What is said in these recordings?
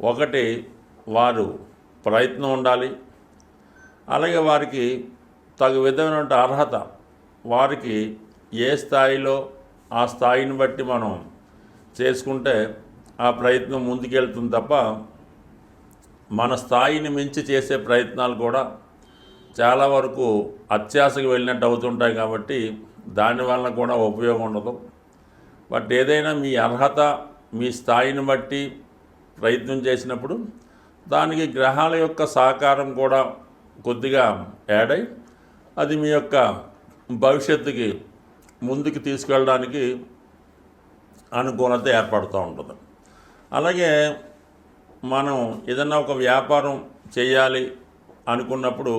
ఒకటి వారు ప్రయత్నం ఉండాలి. అలాగే వారికి తగు విధమైన అర్హత వారికి ఏ స్థాయిలో ఆ స్థాయిని బట్టి మనం చేసుకుంటే ఆ ప్రయత్నం ముందుకెళ్తుంది తప్ప మన స్థాయిని మించి చేసే ప్రయత్నాలు కూడా చాలా వరకు అత్యాశకు వెళ్ళినట్టు అవుతుంటాయి కాబట్టి దానివల్ల కూడా ఉపయోగం ఉండదు. బట్ ఏదైనా మీ అర్హత మీ స్థాయిని బట్టి ప్రయత్నం చేసినప్పుడు దానికి గ్రహాల యొక్క సహకారం కూడా కొద్దిగా యాడ్ అయి అది మీ యొక్క భవిష్యత్తుకి ముందుకు తీసుకెళ్ళడానికి అనుకూలత ఏర్పడుతూ ఉంటుంది. అలాగే మనం ఏదన్నా ఒక వ్యాపారం చేయాలి అనుకున్నప్పుడు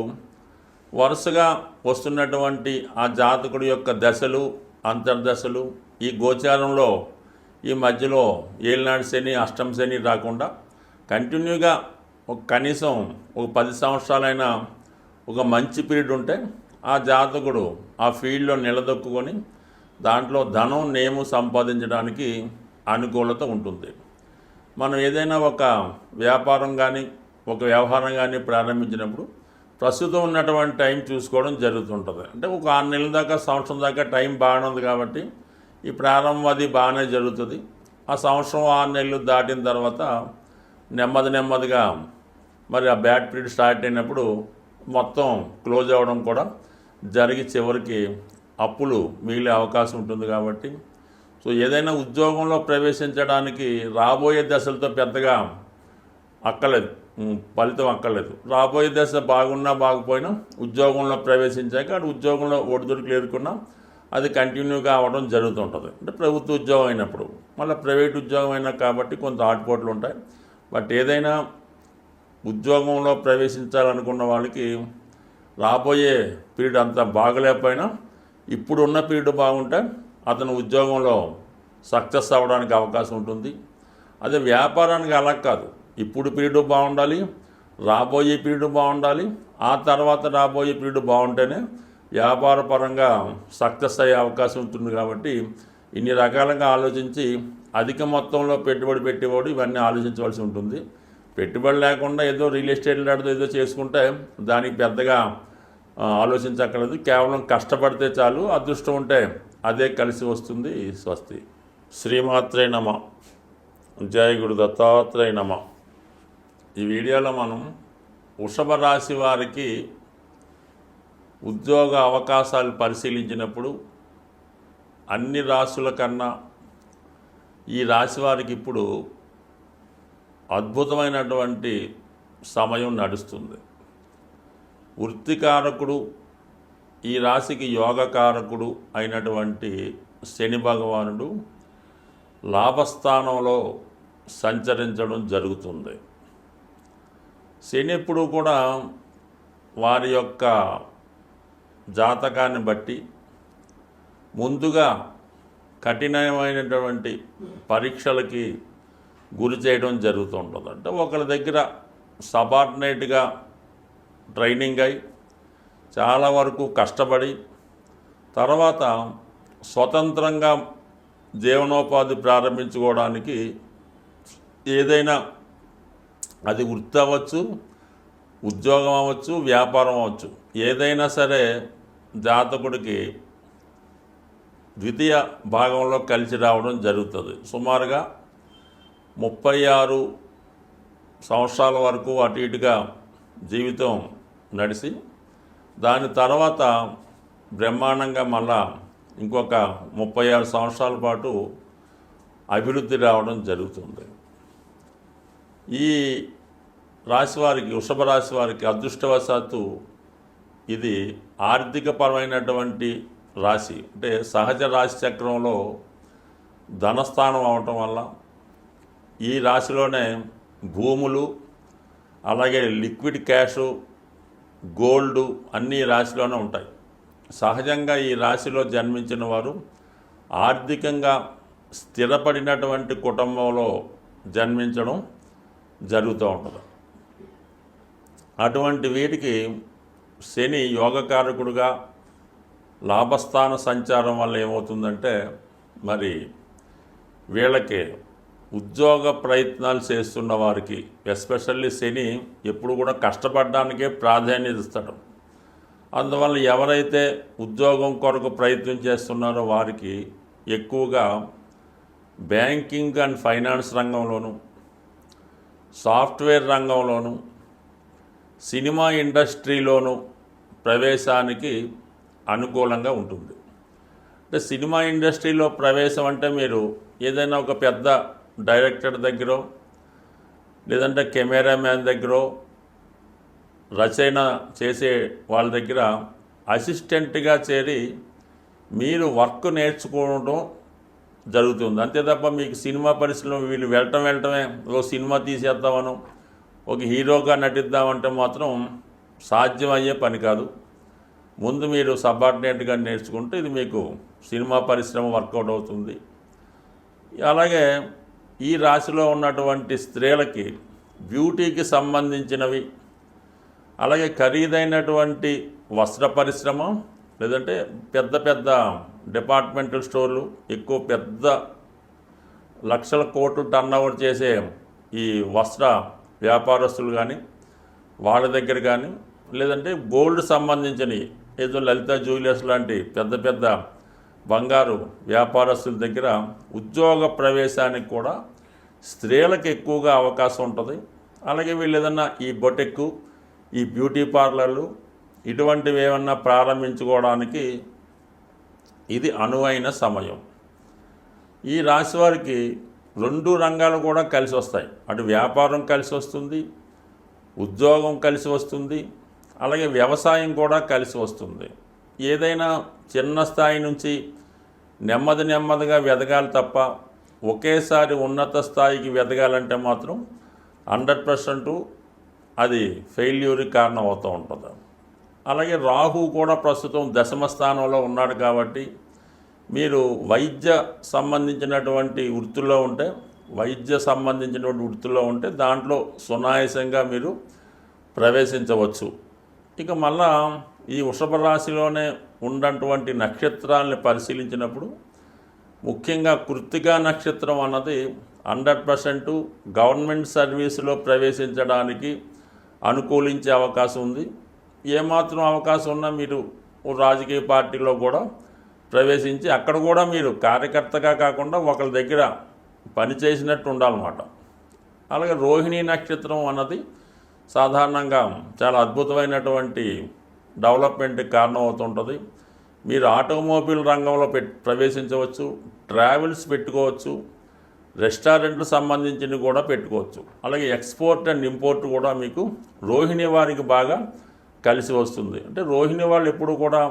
వరుసగా వస్తున్నటువంటి ఆ జాతకుడి యొక్క దశలు అంతర్దశలు ఈ గోచారంలో ఈ మధ్యలో ఏలినాడు శని అష్టం శని రాకుండా కంటిన్యూగా ఒక కనీసం ఒక పది సంవత్సరాలైనా ఒక మంచి పీరియడ్ ఉంటే ఆ జాతకుడు ఆ ఫీల్డ్లో నిలదొక్కుని దాంట్లో ధనం నేము సంపాదించడానికి అనుకూలత ఉంటుంది. మనం ఏదైనా ఒక వ్యాపారం కానీ ఒక వ్యవహారం కానీ ప్రారంభించినప్పుడు ప్రస్తుతం ఉన్నటువంటి టైం చూసుకోవడం జరుగుతుంటుంది. అంటే ఒక ఆరు నెలల దాకా సంవత్సరం దాకా టైం బాగుంది కాబట్టి ఈ ప్రారంభం అది బాగానే జరుగుతుంది. ఆ సంవత్సరం ఆరు నెలలు దాటిన తర్వాత నెమ్మది నెమ్మదిగా మరి ఆ బ్యాడ్ పీరియడ్ స్టార్ట్ అయినప్పుడు మొత్తం క్లోజ్ అవ్వడం కూడా జరిగి చివరికి అప్పులు మిగిలే అవకాశం ఉంటుంది కాబట్టి. సో ఏదైనా ఉద్యోగంలో ప్రవేశించడానికి రాబోయే దశలతో పెద్దగా అక్కలేదు ఫలితం అక్కర్లేదు. రాబోయే దశ బాగున్నా బాగుపోయినా ఉద్యోగంలో ప్రవేశించాక అటు ఉద్యోగంలో ఒడిదుడుకులు ఎదుర్కొన్నా అది కంటిన్యూగా అవ్వడం జరుగుతుంటుంది. అంటే ప్రభుత్వ ఉద్యోగం అయినప్పుడు. మళ్ళీ ప్రైవేట్ ఉద్యోగం అయినా కాబట్టి కొంత ఆటుపోట్లు ఉంటాయి. బట్ ఏదైనా ఉద్యోగంలో ప్రవేశించాలనుకున్న వాళ్ళకి రాబోయే పీరియడ్ అంత బాగలేకపోయినా ఇప్పుడున్న పీరియడ్ బాగుంటే అతను ఉద్యోగంలో సక్సెస్ అవ్వడానికి అవకాశం ఉంటుంది. అదే వ్యాపారానికి అలా కాదు. ఇప్పుడు పీరియడ్ బాగుండాలి రాబోయే పీరియడ్ బాగుండాలి ఆ తర్వాత రాబోయే పీరియడ్ బాగుంటేనే వ్యాపారపరంగా సక్సెస్ అయ్యే అవకాశం ఉంటుంది కాబట్టి ఇన్ని రకాలుగా ఆలోచించి అధిక మొత్తంలో పెట్టుబడి పెట్టేవాడు ఇవన్నీ ఆలోచించవలసి ఉంటుంది. పెట్టుబడి లేకుండా ఏదో రియల్ ఎస్టేట్ లాంటిదో ఏదో చేసుకుంటే దానికి పెద్దగా ఆలోచించక్కర్లేదు. కేవలం కష్టపడితే చాలు అదృష్టం ఉంటే అదే కలిసి వస్తుంది. స్వస్తి. శ్రీమాత్రే నమ. జయ గురు దత్తాత్రేయ నమ. ఈ వీడియోలో మనం వృషభ రాశి వారికి ఉద్యోగ అవకాశాలు పరిశీలించినప్పుడు అన్ని రాశుల కన్నా ఈ రాశి వారికి ఇప్పుడు అద్భుతమైనటువంటి సమయం నడుస్తుంది. వృత్తికారకుడు ఈ రాశికి యోగకారకుడు అయినటువంటి శని భగవానుడు లాభస్థానంలో సంచరించడం జరుగుతుంది. శని ఎప్పుడు కూడా వారి యొక్క జాతకాన్ని బట్టి ముందుగా కఠినమైనటువంటి పరీక్షలకి గురి చేయడం జరుగుతుంటుంది అంటే ఒకరి దగ్గర సబార్డినేట్గా ట్రైనింగ్ అయి చాలా వరకు కష్టపడి తర్వాత స్వతంత్రంగా జీవనోపాధి ప్రారంభించుకోవడానికి ఏదైనా అది వృత్తి అవ్వచ్చు ఉద్యోగం అవ్వచ్చు వ్యాపారం అవ్వచ్చు ఏదైనా సరే జాతకుడికి ద్వితీయ భాగంలో కలిసి రావడం జరుగుతుంది. సుమారుగా ముప్పై ఆరు సంవత్సరాల వరకు అటు ఇటుగా జీవితం నడిచి దాని తర్వాత బ్రహ్మాండంగా మళ్ళా ఇంకొక ముప్పై ఆరు సంవత్సరాల పాటు అభివృద్ధి రావడం జరుగుతుంది. ఈ రాశి వారికి వృషభ రాశి వారికి అదృష్టవశాత్తు ఇది ఆర్థికపరమైనటువంటి రాశి. అంటే సహజ రాశి చక్రంలో ధనస్థానం అవటం వల్ల ఈ రాశిలోనే భూములు అలాగే లిక్విడ్ క్యాష్ గోల్డ్ అన్ని రాశిలోనే ఉంటాయి. సహజంగా ఈ రాశిలో జన్మించిన వారు ఆర్థికంగా స్థిరపడినటువంటి కుటుంబంలో జన్మించడం జరుగుతూ ఉంటుంది. అటువంటి వీటికి శని యోగకారకుడుగా లాభస్థాన సంచారం వల్ల ఏమవుతుందంటే మరి వీళ్ళకి ఉద్యోగ ప్రయత్నాలు చేస్తున్న వారికి ఎస్పెషల్లీ శని ఎప్పుడు కూడా కష్టపడడానికే ప్రాధాన్యత ఇస్తాడు. అందువల్ల ఎవరైతే ఉద్యోగం కొరకు ప్రయత్నం చేస్తున్నారో వారికి ఎక్కువగా బ్యాంకింగ్ అండ్ ఫైనాన్స్ రంగంలోను సాఫ్ట్వేర్ రంగంలోను సినిమా ఇండస్ట్రీలోను ప్రవేశానికి అనుకూలంగా ఉంటుంది. అంటే సినిమా ఇండస్ట్రీలో ప్రవేశం అంటే మీరు ఏదైనా ఒక పెద్ద డైరెక్టర్ దగ్గర లేదంటే కెమెరామ్యాన్ దగ్గర రచన చేసే వాళ్ళ దగ్గర అసిస్టెంట్గా చేరి మీరు వర్క్ నేర్చుకోవడం జరుగుతుంది. అంతే తప్ప మీకు సినిమా పరిశ్రమ వీళ్ళు వెళ్ళటం వెళ్ళటమే ఓ సినిమా తీసేద్దామను ఒక హీరోగా నటిద్దామంటే మాత్రం సాధ్యమయ్యే పని కాదు. ముందు మీరు సబార్డినేట్గా నేర్చుకుంటే ఇది మీకు సినిమా పరిశ్రమ వర్కౌట్ అవుతుంది. అలాగే ఈ రాశిలో ఉన్నటువంటి స్త్రీలకి బ్యూటీకి సంబంధించినవి అలాగే ఖరీదైనటువంటి వస్త్ర పరిశ్రమ లేదంటే పెద్ద పెద్ద డిపార్ట్మెంటల్ స్టోర్లు ఎక్కువ పెద్ద లక్షల కోట్లు టర్న్ ఓవర్ చేసే ఈ వస్త్ర వ్యాపారస్తులు కానీ వాళ్ళ దగ్గర కానీ లేదంటే గోల్డ్ సంబంధించినవి ఏదో లలిత జ్యువెలర్స్ లాంటి పెద్ద పెద్ద బంగారు వ్యాపారస్తుల దగ్గర ఉద్యోగ ప్రవేశానికి కూడా స్త్రీలకు ఎక్కువగా అవకాశం ఉంటుంది. అలాగే వీళ్ళు ఏదన్నా ఈ బొటెక్కు ఈ బ్యూటీ పార్లర్లు ఇటువంటివి ఏమన్నా ప్రారంభించుకోవడానికి ఇది అనువైన సమయం. ఈ రాశి వారికి రెండు రంగాలు కూడా కలిసి వస్తాయి. అటు వ్యాపారం కలిసి వస్తుంది ఉద్యోగం కలిసి వస్తుంది అలాగే వ్యవసాయం కూడా కలిసి వస్తుంది. ఏదైనా చిన్న స్థాయి నుంచి నెమ్మది నెమ్మదిగా వెదగాలి తప్ప ఒకేసారి ఉన్నత స్థాయికి వెదగాలంటే మాత్రం హండ్రెడ్ పర్సెంట్ అది ఫెయిల్యూర్కి కారణం అవుతూ ఉంటుంది. అలాగే రాహు కూడా ప్రస్తుతం దశమ స్థానంలో ఉన్నాడు కాబట్టి మీరు వైద్య సంబంధించినటువంటి వృత్తుల్లో ఉంటే వైద్య సంబంధించినటువంటి వృత్తుల్లో ఉంటే దాంట్లో సునాయాసంగా మీరు ప్రవేశించవచ్చు. ఇక మళ్ళా ఈ వృషభ రాశిలోనే ఉన్నటువంటి నక్షత్రాలని పరిశీలించినప్పుడు ముఖ్యంగా కృత్తిగా నక్షత్రం అన్నది హండ్రెడ్ పర్సెంట్ గవర్నమెంట్ సర్వీసులో ప్రవేశించడానికి అనుకూలించే అవకాశం ఉంది. ఏమాత్రం అవకాశం ఉన్నా మీరు ఓ రాజకీయ పార్టీలో కూడా ప్రవేశించి అక్కడ కూడా మీరు కార్యకర్తగా కాకుండా ఒకరి దగ్గర పనిచేసినట్టు ఉండాలన్నమాట. అలాగే రోహిణి నక్షత్రం అన్నది సాధారణంగా చాలా అద్భుతమైనటువంటి డెవలప్మెంట్కి కారణం అవుతుంటుంది మీరు ఆటోమొబైల్ రంగంలో పెట్ ప్రవేశించవచ్చు ట్రావెల్స్ పెట్టుకోవచ్చు రెస్టారెంట్లు సంబంధించినవి కూడా పెట్టుకోవచ్చు. అలాగే ఎక్స్పోర్ట్ అండ్ ఇంపోర్ట్ కూడా మీకు రోహిణి వారికి బాగా కలిసి వస్తుంది. అంటే రోహిణి వాళ్ళు ఎప్పుడు కూడా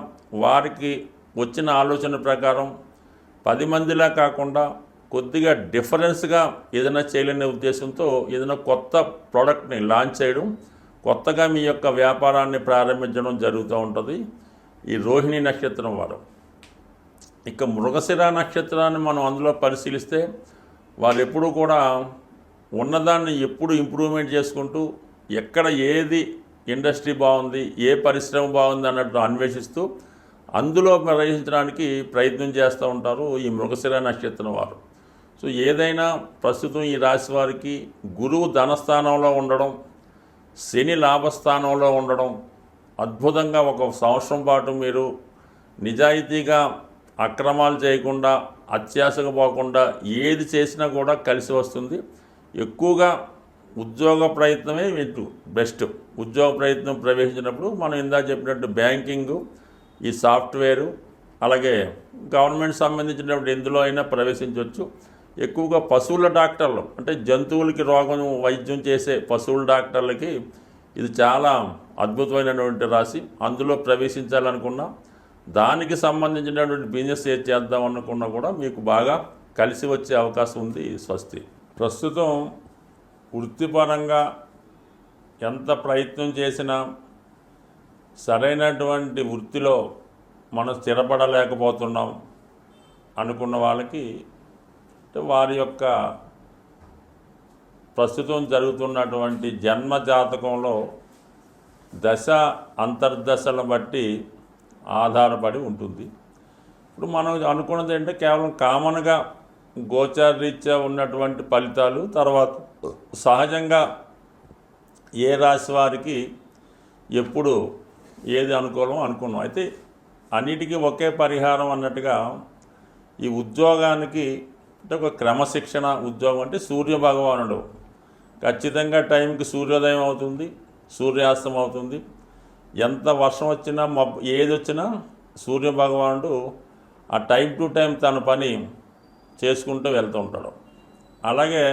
వారికి వచ్చిన ఆలోచన ప్రకారం పది మందిలా కాకుండా కొద్దిగా డిఫరెన్స్గా ఏదైనా చేయాలనే ఉద్దేశంతో ఏదైనా కొత్త ప్రోడక్ట్ని లాంచ్ చేయడం కొత్తగా మీ యొక్క వ్యాపారాన్ని ప్రారంభించడం జరుగుతూ ఉంటుంది. ఈ రోహిణి నక్షత్రం వారు. ఇక మృగశిర నక్షత్రాన్ని మనం అందులో పరిశీలిస్తే వాళ్ళు ఎప్పుడూ కూడా ఉన్నదాన్ని ఎప్పుడు ఇంప్రూవ్మెంట్ చేసుకుంటూ ఎక్కడ ఏది ఇండస్ట్రీ బాగుంది ఏ పరిశ్రమ బాగుంది అన్నట్టు అన్వేషిస్తూ అందులో ప్రవేశించడానికి ప్రయత్నం చేస్తూ ఉంటారు ఈ మృగశిర నక్షత్రం వారు. సో ఏదైనా ప్రస్తుతం ఈ రాశి వారికి గురువు ధనస్థానంలో ఉండడం శని లాభస్థానంలో ఉండడం అద్భుతంగా ఒక సంవత్సరం పాటు మీరు నిజాయితీగా అక్రమాలు చేయకుండా అత్యాశకు పోకుండా ఏది చేసినా కూడా కలిసి వస్తుంది. ఎక్కువగా ఉద్యోగ ప్రయత్నమే మీకు బెస్ట్. ఉద్యోగ ప్రయత్నం ప్రవేశించినప్పుడు మనం ఇందాక చెప్పినట్టు బ్యాంకింగు ఈ సాఫ్ట్వేరు అలాగే గవర్నమెంట్ సంబంధించినటువంటి ఎందులో అయినా ప్రవేశించవచ్చు. ఎక్కువగా పశువుల డాక్టర్లు అంటే జంతువులకి రోగం వైద్యం చేసే పశువుల డాక్టర్లకి ఇది చాలా అద్భుతమైనటువంటి రాశి. అందులో ప్రవేశించాలనుకున్నా దానికి సంబంధించినటువంటి బిజినెస్ ఏది చేద్దాం అనుకున్నా కూడా మీకు బాగా కలిసి వచ్చే అవకాశం ఉంది స్వస్తి. ప్రస్తుతం వృత్తిపరంగా ఎంత ప్రయత్నం చేసినా సరైనటువంటి వృత్తిలో మనం స్థిరపడలేకపోతున్నాం అనుకున్న వాళ్ళకి వారి యొక్క ప్రస్తుతం జరుగుతున్నటువంటి జన్మ జాతకంలో దశ అంతర్దశలను బట్టి ఆధారపడి ఉంటుంది. ఇప్పుడు మనం అనుకున్నది ఏంటంటే కేవలం కామన్గా గోచారరీత్యా ఉన్నటువంటి ఫలితాలు తర్వాత సహజంగా ఏ రాశి వారికి ఎప్పుడు ఏది అనుకూలం అనుకున్నాం. అయితే అన్నిటికీ ఒకే పరిహారం అన్నట్టుగా ఈ ఉద్యోగానికి అంటే ఒక క్రమశిక్షణ ఉద్యోగం అంటే సూర్య భగవానుడు. ఖచ్చితంగా టైంకి సూర్యోదయం అవుతుంది సూర్యాస్తం అవుతుంది. ఎంత వర్షం వచ్చినా మబ్ ఏది వచ్చినా సూర్య భగవానుడు ఆ టైం టు టైం తన పని చేసుకుంటూ వెళ్తూ ఉంటాడు. అలాగే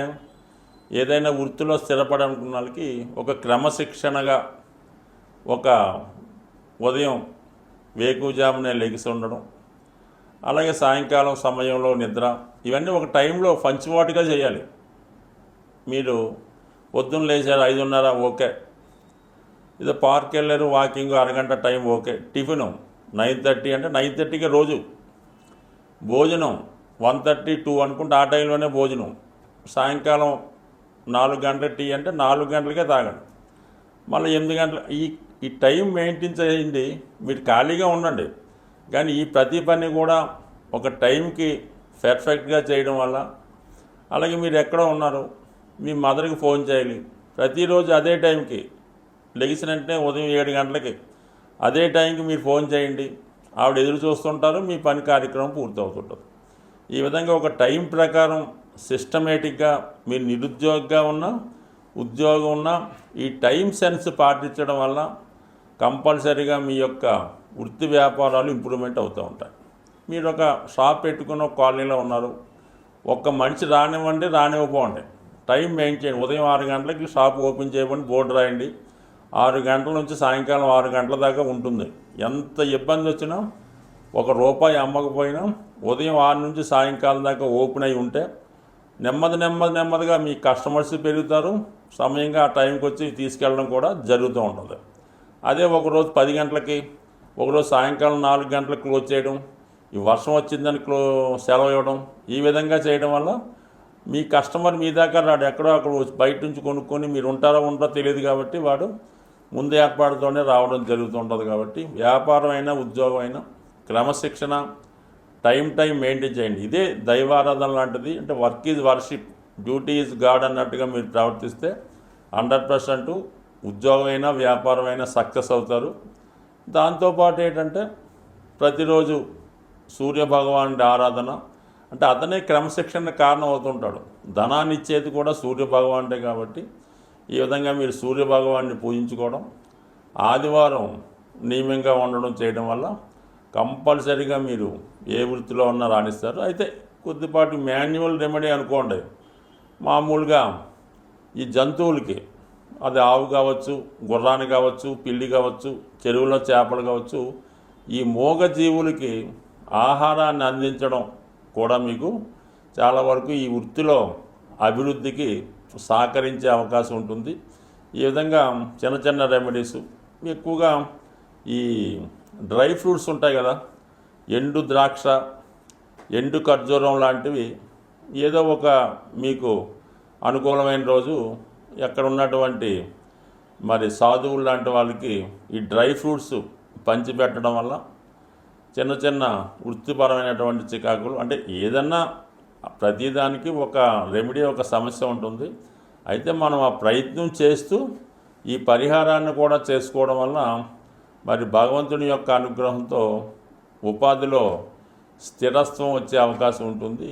ఏదైనా వృత్తిలో స్థిరపడాలనుకున్న వాళ్ళకి ఒక క్రమశిక్షణగా ఒక ఉదయం వేకుజామునే లెగిసి ఉండడం అలాగే సాయంకాలం సమయంలో నిద్ర ఇవన్నీ ఒక టైంలో పంచువాటుగా చేయాలి. మీరు పొద్దున్న లేచారు ఐదున్నర ఓకే. ఇదో పార్క్ వెళ్ళారు వాకింగ్ అరగంట time okay. Tiffin nine thirty అంటే నైన్ థర్టీకి రోజు. భోజనం వన్ థర్టీ టూ అనుకుంటే ఆ టైంలోనే భోజనం. సాయంకాలం నాలుగు గంటల టీ అంటే నాలుగు గంటలకే తాగండి. మళ్ళీ ఎనిమిది గంటల ఈ ఈ టైం మెయింటైన్ చేయండి మీరు ఖాళీగా ఉండండి. కానీ ఈ ప్రతి పని కూడా ఒక టైంకి పర్ఫెక్ట్గా చేయడం వల్ల. అలాగే మీరు ఎక్కడ ఉన్నారు మీ మదర్కి ఫోన్ చేయాలి. ప్రతిరోజు అదే టైంకి లెగిసిన వెంటనే ఉదయం ఏడు గంటలకి అదే టైంకి మీరు ఫోన్ చేయండి. ఆవిడ ఎదురు చూస్తుంటారు మీ పని కార్యక్రమం పూర్తవుతుంటుంది. ఈ విధంగా ఒక టైం ప్రకారం సిస్టమేటిక్గా మీరు నిరుద్యోగిగా ఉన్నా ఉద్యోగం ఉన్నా ఈ టైం సెన్స్ పాటించడం వల్ల కంపల్సరీగా మీ యొక్క వృత్తి వ్యాపారాలు ఇంప్రూవ్మెంట్ అవుతూ ఉంటాయి. మీరు ఒక షాప్ పెట్టుకున్న కాలనీలో ఉన్నారు. ఒక్క మనిషి రానివ్వండి రానివ్వకపోండి. టైం మెయింటైన్ ఉదయం ఆరు గంటలకి షాప్ ఓపెన్ చేయమని బోర్డు రాయండి. ఆరు గంటల నుంచి సాయంకాలం ఆరు గంటల దాకా ఉంటుంది. ఎంత ఇబ్బంది వచ్చినా ఒక రూపాయి అమ్మకపోయినా ఉదయం ఆరు నుంచి సాయంకాలం దాకా ఓపెన్ అయి ఉంటే నెమ్మది నెమ్మది నెమ్మదిగా మీ కస్టమర్స్ పెరుగుతారు. సమయంగా ఆ టైంకి వచ్చి తీసుకెళ్ళడం కూడా జరుగుతూ ఉంటుంది. అదే ఒకరోజు పది గంటలకి ఒకరోజు సాయంకాలం నాలుగు గంటలకు క్లోజ్ చేయడం ఈ వర్షం వచ్చిందని క్లో సెలవు ఇవ్వడం ఈ విధంగా చేయడం వల్ల మీ కస్టమర్ మీ దాకా రాడు. ఎక్కడో అక్కడ వచ్చి బయట నుంచి కొనుక్కొని మీరు ఉంటారో ఉంటారో తెలియదు కాబట్టి వాడు ముందు ఏర్పాటుతోనే రావడం జరుగుతుంటుంది కాబట్టి వ్యాపారం అయినా ఉద్యోగం అయినా క్రమశిక్షణ టైం టైం మెయింటైన్ చేయండి. ఇదే దైవారాధన లాంటిది. అంటే work is worship duty is God అన్నట్టుగా మీరు ప్రవర్తిస్తే హండ్రెడ్ పర్సెంట్ ఉద్యోగం అయినా వ్యాపారం అయినా సక్సెస్ అవుతారు. దాంతోపాటు ఏంటంటే ప్రతిరోజు సూర్యభగవానుడి ఆరాధన. అంటే అతనే క్రమశిక్షణ కారణం అవుతుంటాడు ధనాన్ని ఇచ్చేది కూడా సూర్యభగవానుడే కాబట్టి ఈ విధంగా మీరు సూర్య భగవాన్ని పూజించుకోవడం ఆదివారం నియమంగా ఉండడం చేయడం వల్ల కంపల్సరీగా మీరు ఏ వృత్తిలో ఉన్నా రాణిస్తారు. అయితే కొద్దిపాటి మాన్యువల్ రెమెడీ అనుకోండి. మామూలుగా ఈ జంతువులకి అది ఆవు కావచ్చు గుర్రాన్ని కావచ్చు పిల్లి కావచ్చు చెరువులో చేపలు కావచ్చు ఈ మూగ జీవులకి ఆహారాన్ని అందించడం కూడా మీకు చాలా వరకు ఈ వృత్తిలో అభివృద్ధికి సహకరించే అవకాశం ఉంటుంది. ఈ విధంగా చిన్న చిన్న రెమెడీస్ ఎక్కువగా ఈ డ్రై ఫ్రూట్స్ ఉంటాయి కదా ఎండు ద్రాక్ష ఎండు ఖర్జూరం లాంటివి ఏదో ఒక మీకు అనుకూలమైన రోజు ఎక్కడ ఉన్నటువంటి మరి సాధువులు లాంటి వాళ్ళకి ఈ డ్రై ఫ్రూట్స్ పంచిపెట్టడం వల్ల చిన్న చిన్న వృత్తిపరమైనటువంటి చికాకులు అంటే ఏదన్నా ప్రతిదానికి ఒక రెమెడీ ఒక సమస్య ఉంటుంది. అయితే మనం ఆ ప్రయత్నం చేస్తూ ఈ పరిహారాన్ని కూడా చేసుకోవడం వల్ల మరి భగవంతుని యొక్క అనుగ్రహంతో ఉపాధిలో స్థిరత్వం వచ్చే అవకాశం ఉంటుంది.